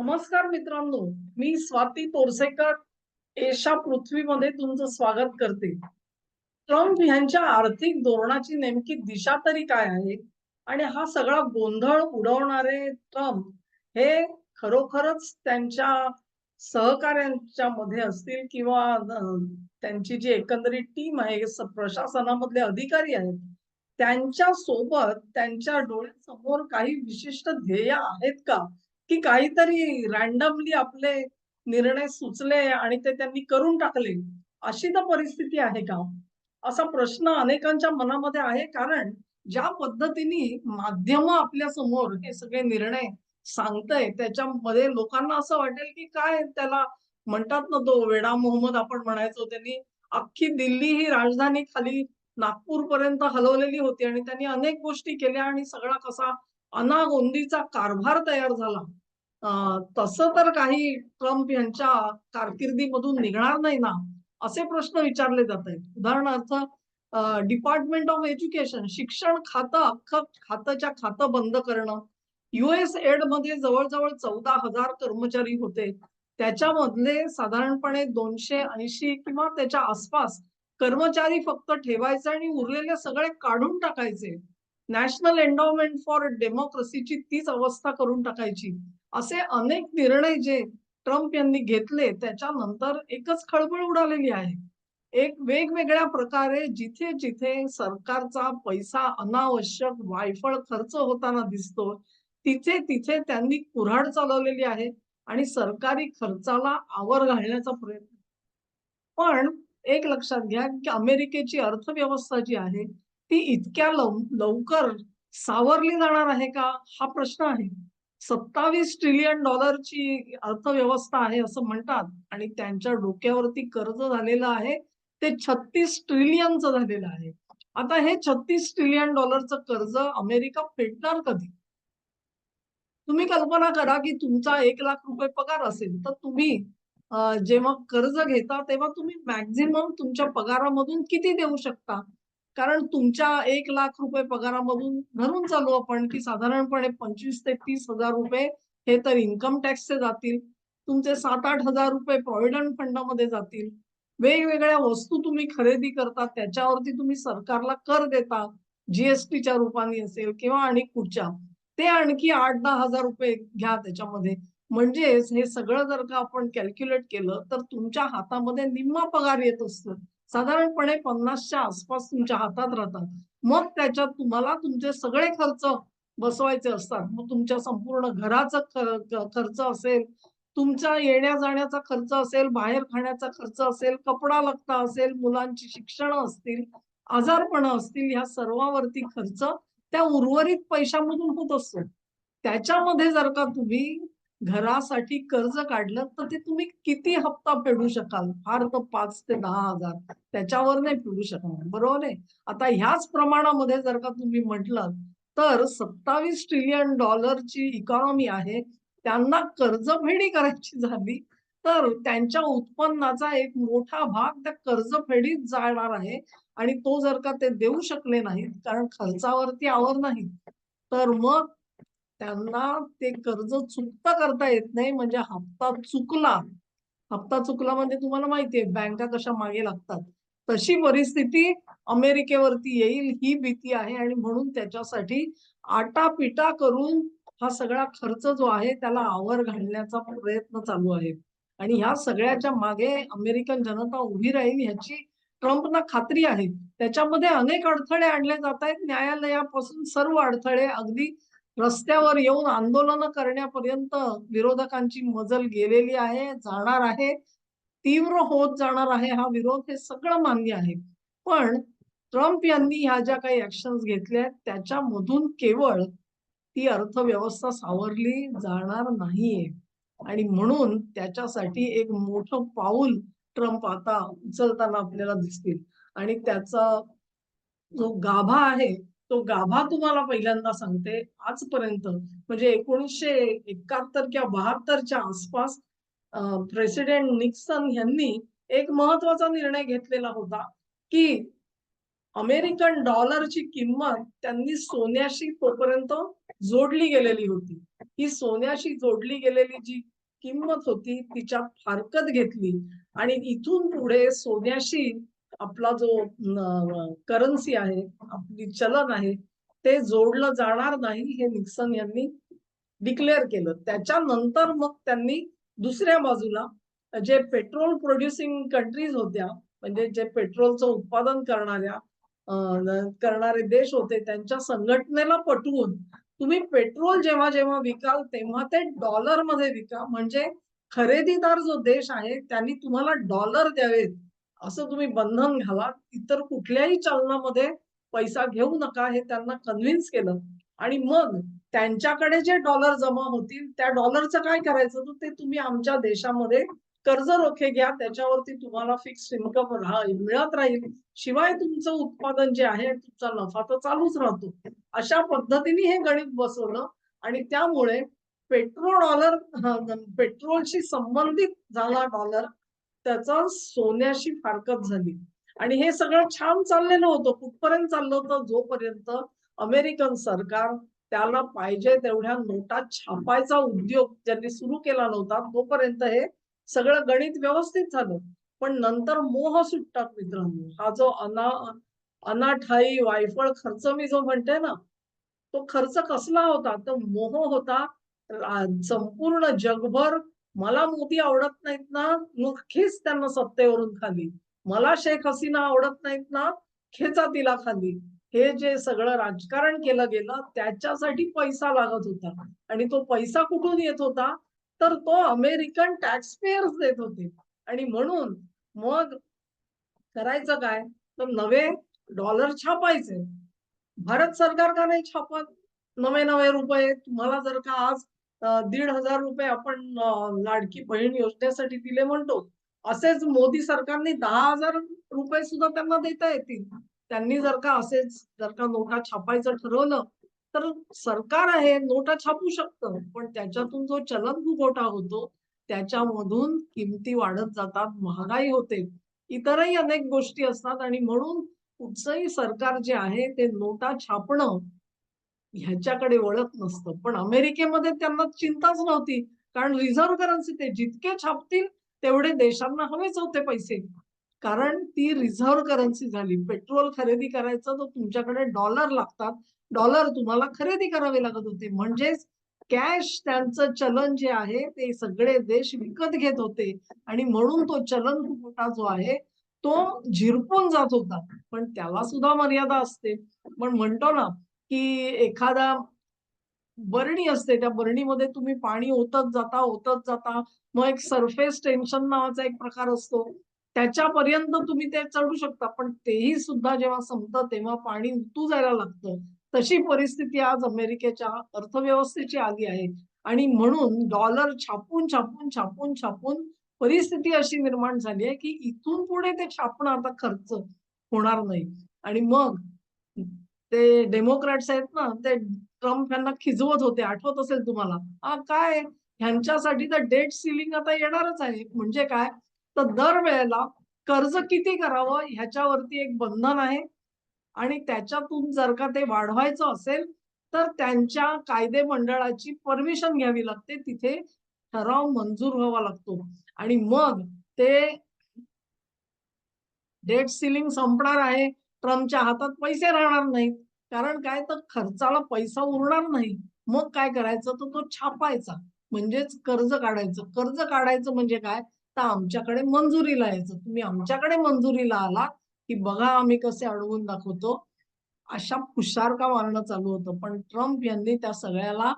नमस्कार मित्रांनो मी स्वाती तोरसेकर एशा पृथ्वीमध्ये तुमचं स्वागत करते. ट्रम्प यांच्या आर्थिक धोरणाची नेमकी दिशा तरी काय आहे? आणि हा सगळा गोंधळ उडवणारे ट्रम्प हे खरोखरच त्यांच्या सहकाऱ्यांच्या मध्ये असतील किंवा त्यांची जी एकंदरीत टीम आहे प्रशासनामधले अधिकारी आहेत त्यांच्यासोबत त्यांच्या डोळ्यासमोर काही विशिष्ट ध्येय आहेत का? की काहीतरी रॅन्डमली आपले निर्णय सुचले आणि ते त्यांनी करून टाकले. अशी तर परिस्थिती आहे का? असा प्रश्न अनेकांच्या मनामध्ये आहे. कारण ज्या पद्धतीने माध्यम आपल्यासमोर हे सगळे निर्णय सांगतय त्याच्यामध्ये लोकांना असं वाटेल की काय त्याला म्हणतात ना तो वेडा मोहम्मद आपण म्हणायचो त्यांनी अख्खी दिल्ली ही राजधानी खाली नागपूर पर्यंत हलवलेली होती आणि त्यांनी अनेक गोष्टी केल्या आणि सगळा कसा अनागोंदीचा कारभार तयार झाला. तसं तर काही ट्रम्प यांच्या कारकिर्दीमधून निघणार नाही ना असे प्रश्न विचारले जात आहेत. उदाहरणार्थ डिपार्टमेंट ऑफ एज्युकेशन शिक्षण खातं अख्खं खातंच्या खातं बंद करणं. युएस एडमध्ये जवळजवळ चौदा हजार कर्मचारी होते. त्याच्यामधले साधारणपणे दोनशे ऐंशी किंवा त्याच्या आसपास कर्मचारी फक्त ठेवायचे आणि उरलेले सगळे काढून टाकायचे. नॅशनल एन्डॉवमेंट फॉर डेमोक्रेसीची तीच अवस्था करून टाकायची. असे अनेक निर्णय जे ट्रम्प यांनी घेतले त्याच्यानंतर एकच खळबळ उडालेली आहे. एक वेगवेगळ्या प्रकारे जिथे जिथे सरकारचा पैसा अनावश्यक वायफळ खर्च होताना दिसतो तिथे तिथे त्यांनी कुऱ्हाड चालवलेली आहे आणि सरकारी खर्चाला आवर घालण्याचा प्रयत्न. पण एक लक्षात घ्या की अमेरिकेची अर्थव्यवस्था जी आहे ती इतक्या लव- लवकर सावरली जाणार आहे का? हा प्रश्न आहे. सत्तावीस ट्रिलियन डॉलरची अर्थव्यवस्था आहे असं म्हणतात. आणि त्यांच्या डोक्यावरती कर्ज झालेलं आहे. ते छत्तीस ट्रिलियनचं झालेलं आहे. आता हे छत्तीस ट्रिलियन डॉलरचं कर्ज अमेरिका फेडणार कधी? तुम्ही कल्पना करा की तुमचा एक लाख रुपये पगार असेल तर तुम्ही जेव्हा कर्ज घेता तेव्हा तुम्ही मॅक्झिमम तुमच्या पगारामधून किती देऊ शकता? कारण तुमच्या एक लाख रुपये पगारामधून धरून चालू आपण की साधारणपणे पंचवीस ते तीस हजार रुपये हे तर इन्कम टॅक्सचे जातील. तुमचे सात आठ हजार रुपये प्रॉव्हिडंट फंडामध्ये जातील. वेगवेगळ्या वस्तू तुम्ही खरेदी करता त्याच्यावरती तुम्ही सरकारला कर देता जीएसटीच्या रूपाने असेल किंवा आणि कुठच्या. ते आणखी आठ दहा हजार रुपये घ्या त्याच्यामध्ये. म्हणजेच हे सगळं जर का आपण कॅल्क्युलेट केलं तर तुमच्या हातामध्ये निम्मा पगार येत असतो. साधारणपणे पन्नासच्या आसपास तुमच्या हातात राहतात. मग त्याच्यात तुम्हाला तुमचे सगळे खर्च बसवायचे असतात. मग तुमच्या संपूर्ण घराचा खर्च असेल तुमचा येण्या जाण्याचा खर्च असेल बाहेर खाण्याचा खर्च असेल कपडा लगता असेल मुलांची शिक्षण असतील आजारपण असतील ह्या सर्वावरती खर्च त्या उर्वरित पैशामधून होत असतो. त्याच्यामध्ये जर का तुम्ही घरासाठी कर्ज काढलं तर ते तुम्ही किती हप्ता फेडू शकाल? फार तर पाच ते दहा हजार. त्याच्यावर नाही फेडू शकणार. बरोबर आहे? आता ह्याच प्रमाणामध्ये जर का तुम्ही म्हटलं तर सत्तावीस ट्रिलियन डॉलरची इकॉनॉमी आहे त्यांना कर्जफेडी करायची झाली तर त्यांच्या उत्पन्नाचा एक मोठा भाग त्या कर्जफेडीत जाणार आहे आणि तो जर का ते देऊ शकले नाहीत कारण खर्चावरती आवर नाही तर मग त्यांना ते कर्ज चुकता करता येत नाही म्हणजे हप्ता चुकला. हप्ता चुकला म्हणजे तुम्हाला माहितीये बँका कशा मागे लागतात. तशी परिस्थिती अमेरिकेवरती येईल ही भीती आहे आणि म्हणून त्याच्यासाठी आटापिटा करून हा सगळा खर्च जो आहे त्याला आवर घालण्याचा प्रयत्न चालू आहे. आणि ह्या सगळ्याच्या मागे अमेरिकन जनता उभी राहील ह्याची ट्रम्पना खात्री आहे. त्याच्यामध्ये अनेक अडथळे आणले जात आहेत. न्यायालयापासून सर्व अडथळे अगदी रस्त्यावर येऊन आंदोलन करण्यापर्यंत विरोधकांची मजल गेलेली आहे जाणार आहे. तीव्र होत जाणार आहे हा विरोध हे सगळं मान्य आहे. पण ट्रम्प यांनी ह्या ज्या काही ऍक्शन घेतल्या आहेत त्याच्यामधून केवळ ती अर्थव्यवस्था सावरली जाणार नाहीये. आणि म्हणून त्याच्यासाठी एक मोठं पाऊल ट्रम्प आता उचलताना आपल्याला दिसतील. आणि त्याचा जो गाभा आहे तो गाभा तुम्हाला पहिल्यांदा सांगते आजपर्यंत म्हणजे एकोणीसशे एकाहत्तर किंवा बहात्तरच्या आसपास प्रेसिडेंट निक्सन यांनी एक महत्त्वाचा निर्णय घेतलेला होता की अमेरिकन डॉलरची किंमत त्यांनी सोन्याशी तोपर्यंत जोडली गेलेली होती. ही सोन्याशी जोडली गेलेली जी किंमत होती तिच्यात फारकत घेतली आणि इथून पुढे सोन्याशी आपला जो करन्सी आहे आपली चलन आहे ते जोडलं जाणार नाही हे निक्सन यांनी डिक्लेअर केलं. त्याच्यानंतर मग त्यांनी दुसऱ्या बाजूला जे पेट्रोल प्रोड्युसिंग कंट्रीज होत्या म्हणजे जे पेट्रोलचं उत्पादन करणाऱ्या करणारे देश होते त्यांच्या संघटनेला पटवून तुम्ही पेट्रोल जेव्हा जेव्हा विकाल तेव्हा ते डॉलरमध्ये विका. म्हणजे खरेदीदार जो देश आहे त्यांनी तुम्हाला डॉलर द्यावेत. असं तुम्ही बंधन घाला इतर कुठल्याही चलनामध्ये पैसा घेऊ नका हे त्यांना कन्व्हिन्स केलं. आणि मग त्यांच्याकडे जे डॉलर जमा होतील त्या डॉलरचं काय करायचं? तर ते तुम्ही आमच्या देशामध्ये कर्ज रोखे घ्या त्याच्यावरती तुम्हाला फिक्स इन्कम मिळत राहील. शिवाय तुमचं उत्पादन जे आहे तुमचा नफा तर चालूच राहतो. अशा पद्धतीने हे गणित बसवलं आणि त्यामुळे पेट्रोल डॉलर पेट्रोलशी संबंधित झाला डॉलर त्याचा सोन्याशी फारकत झाली. आणि हे सगळं छान चाललेलं होतं. कुठपर्यंत चाललं होतं? जोपर्यंत अमेरिकन सरकार त्याला पाहिजे तेवढ्या नोटा छापायचा उद्योग ज्यांनी सुरू केला नव्हता तोपर्यंत हे सगळं गणित व्यवस्थित झालं. पण नंतर मोह सुटतात मित्रांनो हा जो अना अनाठाई वायफळ खर्च मी जो म्हणते ना तो खर्च कसला होता? तर मोह होता. संपूर्ण जगभर मला मोदी आवडत नाहीत ना नक्कीच त्यांना सत्तेवरून खाली. मला शेख हसीना आवडत नाहीत ना खेचा तिला खाली. हे जे सगळं राजकारण केलं गेलं त्याच्यासाठी पैसा लागत होता. आणि तो पैसा कुठून येत होता? तर तो अमेरिकन टॅक्स पेयर्स देत होते. आणि म्हणून मग करायचं काय? तर नवे डॉलर छापायचे. भारत सरकार का नाही छापत? नवे नवे रुपये तुम्हाला जर का आज दीड हजार रुपये आपण लाडकी बहीण योजनेसाठी दिले म्हणतो. असेच मोदी सरकारने दहा हजार रुपये सुद्धा त्यांना देता येतील. त्यांनी जर का असेच जर का नोटा छापायचं ठरवलं तर सरकार आहे नोटा छापू शकतं. पण त्याच्यातून जो चलन फुगवटा होतो त्याच्यामधून किमती वाढत जातात महागाई होते. इतरही अनेक गोष्टी असतात आणि म्हणून कुठचंही सरकार जे आहे ते नोटा छापणं ह्याच्याकडे वळत नसतं. पण अमेरिकेमध्ये त्यांना चिंताच नव्हती. कारण रिझर्व्ह करन्सी ते जितके छापतील तेवढे देशांना हवेच होते पैसे. कारण ती रिझर्व्ह करन्सी झाली. पेट्रोल खरेदी करायचं तर तुमच्याकडे डॉलर लागतात. डॉलर तुम्हाला खरेदी करावे लागत होते. म्हणजेच कॅश त्यांचं चलन जे आहे ते सगळे देश विकत घेत होते. आणि म्हणून तो चलन फुगवटा जो आहे तो झिरपून जात होता. पण त्याला सुद्धा मर्यादा असते. पण म्हणतो ना की एखादा बरणी असते त्या बरणीमध्ये तुम्ही पाणी ओतत जाता ओतत जाता. मग एक सरफेस टेन्शन नावाचा एक प्रकार असतो. त्याच्यापर्यंत तुम्ही ते चढू शकता. पण तेही सुद्धा जेव्हा संपतं तेव्हा पाणी उतू जायला लागतं. तशी परिस्थिती आज अमेरिकेच्या अर्थव्यवस्थेची आली आहे. आणि म्हणून डॉलर छापून छापून छापून छापून परिस्थिती अशी निर्माण झाली आहे की इथून पुढे ते छापणं आता खर्च होणार नाही. आणि मग ते डेमोक्रॅट्स आहेत ना ते ट्रम्प यांना खिजवत होते आठवत असेल तुम्हाला? हा काय? ह्यांच्यासाठी तर डेट सिलिंग आता येणारच आहे. म्हणजे काय? तर दरवेळेला कर्ज किती करावं ह्याच्यावरती एक बंधन आहे. आणि त्याच्यातून जर का ते वाढवायचं असेल तर त्यांच्या कायदे मंडळाची परमिशन घ्यावी लागते. तिथे ठराव मंजूर व्हावा लागतो. आणि मग ते डेट सिलिंग संपणार आहे. ट्रम्पच्या हातात पैसे राहणार नाहीत. कारण काय? तर खर्चाला पैसा उरणार नाही. मग काय करायचं? तर तो छापायचा. म्हणजेच कर्ज काढायचं. कर्ज काढायचं म्हणजे काय? तर आमच्याकडे मंजुरीला यायचं. तुम्ही आमच्याकडे मंजुरीला आला की बघा आम्ही कसे अडवून दाखवतो. अशा का मारणं चालू होतं? पण ट्रम्प यांनी त्या सगळ्याला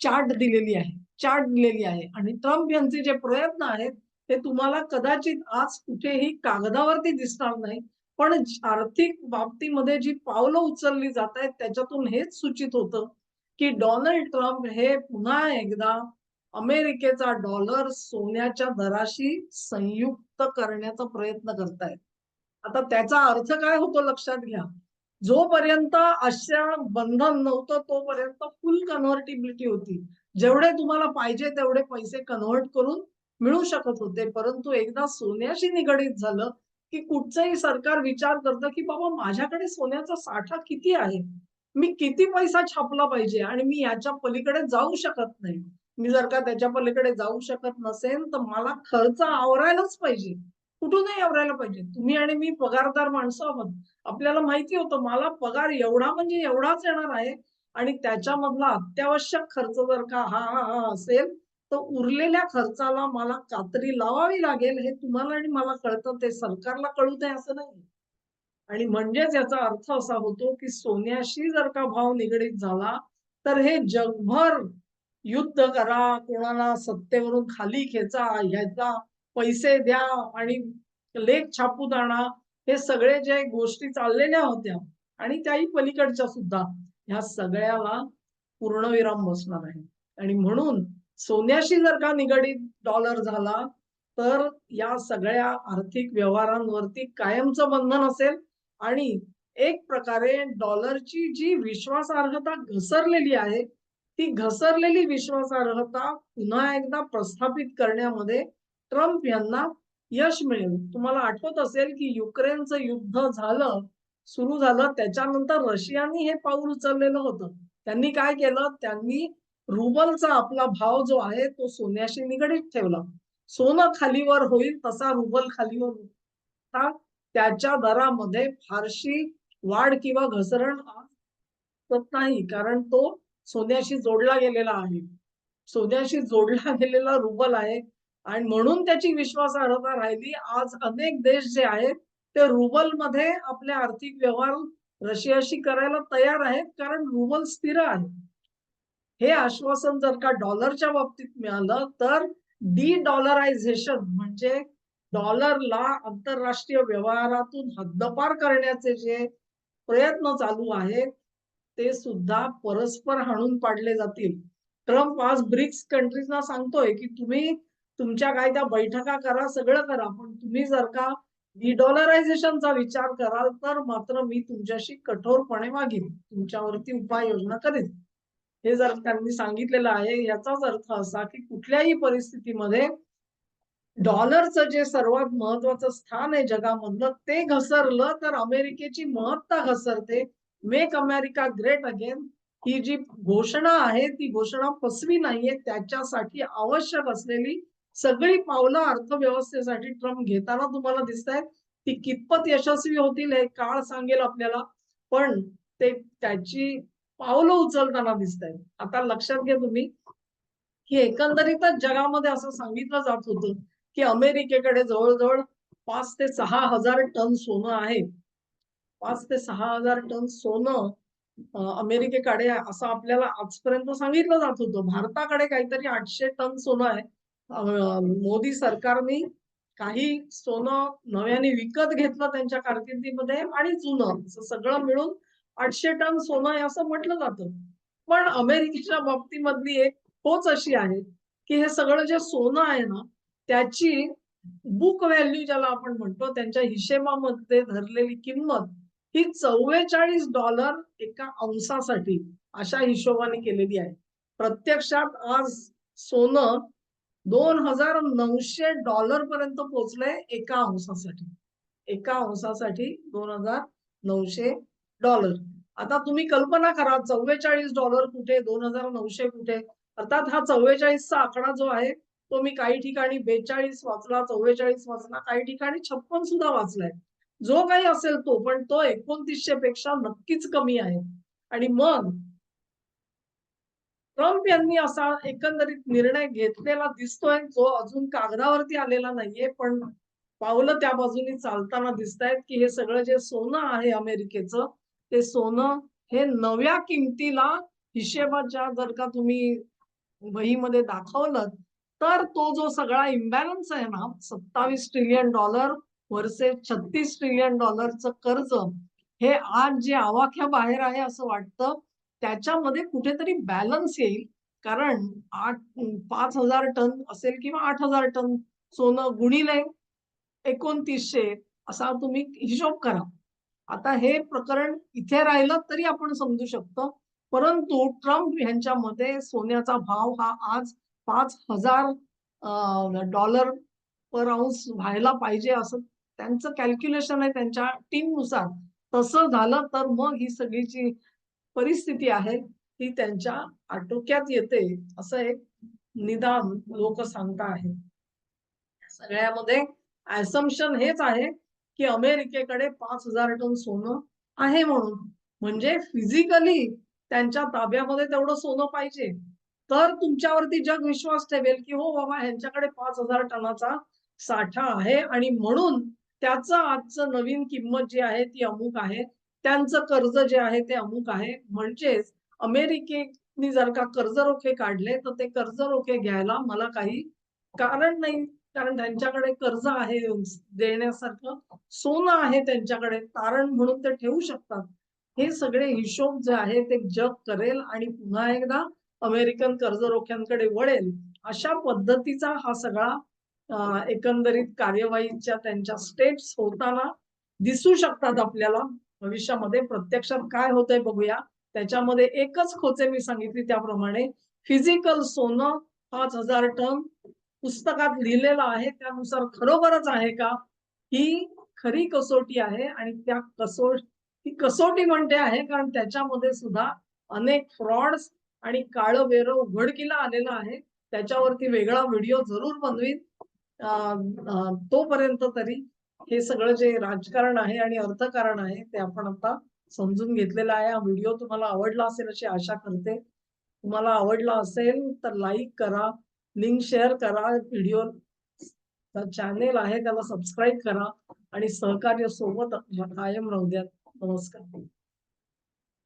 चाट दिलेली आहे. चाट दिलेली आहे. आणि ट्रम्प यांचे जे प्रयत्न आहेत ते तुम्हाला कदाचित आज कुठेही कागदावरती दिसणार नाही पण आर्थिक बाबतीमध्ये जी पावलं उचलली जात आहेत त्याच्यातून हेच सूचित होतं की डोनाल्ड ट्रम्प हे पुन्हा एकदा अमेरिकेचा डॉलर सोन्याच्या दराशी संयुक्त करण्याचा प्रयत्न करतायत. आता त्याचा अर्थ काय होतो लक्षात घ्या. जोपर्यंत अशा बंधन नव्हतं तोपर्यंत फुल कन्व्हर्टिबिलिटी होती. जेवढे तुम्हाला पाहिजे तेवढे पैसे कन्व्हर्ट करून मिळू शकत होते परंतु एकदा सोन्याशी निगडीत झालं की कुठचंही सरकार विचार करतं की बाबा माझ्याकडे सोन्याचा साठा किती आहे? मी किती पैसा छापला पाहिजे? आणि मी याच्या पलीकडे जाऊ शकत नाही. मी जर का त्याच्या पलीकडे जाऊ शकत नसेल तर मला खर्च आवरायलाच पाहिजे. कुठूनही आवरायला पाहिजे. तुम्ही आणि मी पगारदार माणसं आहोत. आपल्याला माहिती होतं मला पगार एवढा म्हणजे एवढाच येणार आहे. आणि त्याच्यामधला अत्यावश्यक खर्च जर का हा हा हा असेल तर उरलेल्या खर्चाला मला कात्री लावावी लागेल हे तुम्हाला आणि मला कळतं ते सरकारला कळू दे असं नाही. आणि म्हणजेच याचा अर्थ असा होतो की सोन्याशी जर का भाव निगडीत झाला तर हे जगभर युद्ध करा कोणाला सत्तेवरून खाली खेचा ह्याचा पैसे द्या आणि लेख छापून आणा हे सगळे जे गोष्टी चाललेल्या होत्या आणि त्याही पलीकडच्या सुद्धा ह्या सगळ्याला पूर्णविराम बसणार आहे. आणि म्हणून सोन्याशी जर का निगडीत डॉलर झाला तर या सगळ्या आर्थिक व्यवहारांवरती कायमचं बंधन असेल आणि एक प्रकारे डॉलरची जी विश्वासार्हता घसरलेली आहे ती घसरलेली विश्वासार्हता पुन्हा एकदा प्रस्थापित करण्यामध्ये ट्रम्प यांना यश मिळेल. तुम्हाला आठवत असेल की युक्रेनचं युद्ध झालं सुरू झालं त्याच्यानंतर रशियानी हे पाऊल उचललेलं होतं. त्यांनी काय केलं? त्यांनी रुबलचा आपला भाव जो आहे तो सोन्याशी निगडीत ठेवला. सोनं खालीवर होईल तसा रुबल खालीवर त्याच्या दरामध्ये फारशी वाढ किंवा घसरण होत नाही कारण तो सोन्याशी जोडला गेलेला आहे. सोन्याशी जोडला गेलेला रुबल आहे आणि म्हणून त्याची विश्वासार्हता राहिली. आज अनेक देश जे आहेत ते रुबलमध्ये आपले आर्थिक व्यवहार रशियाशी करायला तयार आहेत कारण रुबल स्थिर आहे. हे आश्वासन जर का डॉलरच्या बाबतीत मिळालं तर डी डॉलरायझेशन म्हणजे डॉलरला आंतरराष्ट्रीय व्यवहारातून हद्दपार करण्याचे जे प्रयत्न चालू आहेत ते सुद्धा परस्पर हाणून पाडले जातील. ट्रम्प आज ब्रिक्स कंट्रीजना सांगतोय की तुम्ही तुमच्या काय त्या बैठका करा सगळं करा पण तुम्ही जर का डिडॉलरायझेशनचा विचार कराल तर मात्र मी तुमच्याशी कठोरपणे मागीन. तुमच्यावरती उपाययोजना करेन. हे जर त्यांनी सांगितलेलं आहे याचाच अर्थ असा की कुठल्याही परिस्थितीमध्ये डॉलरचं जे सर्वात महत्वाचं स्थान आहे जगामधलं ते घसरलं तर अमेरिकेची महत्ता घसरते. मेक अमेरिका ग्रेट अगेन ही जी घोषणा आहे ती घोषणा फसवी नाहीये त्याच्यासाठी आवश्यक असलेली सगळी पावलं अर्थव्यवस्थेसाठी ट्रम्प घेताना तुम्हाला दिसत आहेत ती कितपत यशस्वी होतील हे काळ सांगेल आपल्याला. पण ते त्याची पावलं उचलताना दिसत आहेत आता लक्षात घ्या तुम्ही की एकंदरीतच जगामध्ये असं सांगितलं जात होतं की अमेरिकेकडे जवळजवळ पाच ते सहा हजार टन सोनं आहे. पाच ते सहा हजार टन सोनं अमेरिकेकडे असं आपल्याला आजपर्यंत सांगितलं जात होतं. भारताकडे काहीतरी आठशे टन सोनं आहे. मोदी सरकारने काही सोनं नव्याने विकत घेतलं त्यांच्या कारकिर्दीमध्ये आणि जुनं सगळं मिळून आठशे टन सोनं आहे असं म्हटलं जातं. पण अमेरिकेच्या बाबतीमधली एक पोच अशी आहे की हे सगळं जे सोनं आहे ना त्याची बुक व्हॅल्यू ज्याला आपण म्हणतो त्यांच्या हिशेबामध्ये धरलेली किंमत ही चव्वेचाळीस डॉलर एका अंशासाठी अशा हिशोबाने केलेली आहे. प्रत्यक्षात आज सोनं दोन हजार नऊशे डॉलर पर्यंत पोहोचलंय एका अंशासाठी. एका अंशासाठी दोन हजार नऊशे डॉलर. आता तुम्ही कल्पना करा चव्वेचाळीस डॉलर कुठे दोन हजार नऊशे कुठे. अर्थात हा चव्वेचाळीसचा आकडा जो आहे तो मी काही ठिकाणी बेचाळीस वाचला चव्वेचाळीस वाचला काही ठिकाणी छप्पन सुद्धा वाचलाय. जो काही असेल तो पण तो एकोणतीसशे पेक्षा नक्कीच कमी आहे. आणि मग ट्रम्प यांनी असा एकंदरीत निर्णय घेतलेला दिसतोय जो अजून कागदावरती आलेला नाहीये पण पावलं त्या बाजूनी चालताना दिसत आहेत की हे सगळं जे सोनं आहे अमेरिकेचं ते सोनं हे नव्या किमतीला हिशेबाच्या जर का तुम्ही वहीमध्ये दाखवलं तर तो जो सगळा इम्बॅलन्स आहे ना सत्तावीस ट्रिलियन डॉलर वर्सेस छत्तीस ट्रिलियन डॉलरचं कर्ज हे आज जे आवाख्या बाहेर आहे असं वाटतं त्याच्यामध्ये कुठेतरी बॅलन्स येईल. कारण आठ पाच हजार टन असेल किंवा आठ हजार टन सोनं गुणिले एकोणतीसशे असा तुम्ही हिशोब करा. आता हे प्रकरण इथे राहिलं तरी आपण समजू शकतो. परंतु ट्रम्प यांच्यामध्ये सोन्याचा भाव हा आज पाच हजार डॉलर पर अंश व्हायला पाहिजे असं त्यांचं कॅल्क्युलेशन आहे त्यांच्या टीमनुसार तसं झालं तर मग ही सगळीची परिस्थिती आहे ती त्यांच्या आटोक्यात येते असं एक निदान लोक सांगता आहे सगळ्यामध्ये ऍसम्पशन हेच आहे की अमेरिकेकडे पाच हजार टन सोनं आहे म्हणून. म्हणजे फिजिकली त्यांच्या ताब्यामध्ये तेवढं सोनं पाहिजे. तर तुमच्यावरती जग विश्वास ठेवेल की हो बाबा ह्यांच्याकडे पाच हजार टनाचा साठा आहे आणि म्हणून त्याचं आजचं नवीन किंमत जी आहे ती अमुक आहे. त्यांचं कर्ज जे आहे ते अमुक आहे. म्हणजेच अमेरिकेने जर का कर्ज रोखे काढले तर ते कर्ज रोखे घ्यायला मला काही कारण नाही. कारण त्यांच्याकडे कर्ज आहे देण्यासारखं सोनं आहे त्यांच्याकडे तारण म्हणून ते ठेवू शकतात. हे सगळे हिशोब जे आहे ते जग करेल आणि पुन्हा एकदा अमेरिकन कर्ज रोख्यांकडे वळेल. अशा पद्धतीचा हा सगळा एकंदरीत कार्यवाहीच्या त्यांच्या स्टेप्स होताना दिसू शकतात आपल्याला. भविष्यामध्ये प्रत्यक्षात काय होतंय बघूया. त्याच्यामध्ये एकच खोचे मी सांगितली त्याप्रमाणे फिजिकल सोनं पाच हजार टन पुस्तकात लिहिलेलं आहे त्यानुसार खरोखरच आहे का? ही खरी कसोटी आहे आणि त्या कसोट ही कसोटी म्हणते आहे कारण त्याच्यामध्ये सुद्धा अनेक फ्रॉड्स आणि काळं वेर उघडकीला आलेलं आहे. त्याच्यावरती वेगळा व्हिडिओ जरूर बनवीन. तोपर्यंत तरी हे सगळं जे राजकारण आहे आणि अर्थकारण आहे ते आपण आता समजून घेतलेलं आहे. हा व्हिडिओ तुम्हाला आवडला असेल अशी आशा करते. तुम्हाला आवडला असेल तर लाईक करा लिंक शेअर करा व्हिडिओ चॅनेल आहे त्याला सबस्क्राईब करा आणि सहकार्य सोबत कायम राहू द्या. नमस्कार.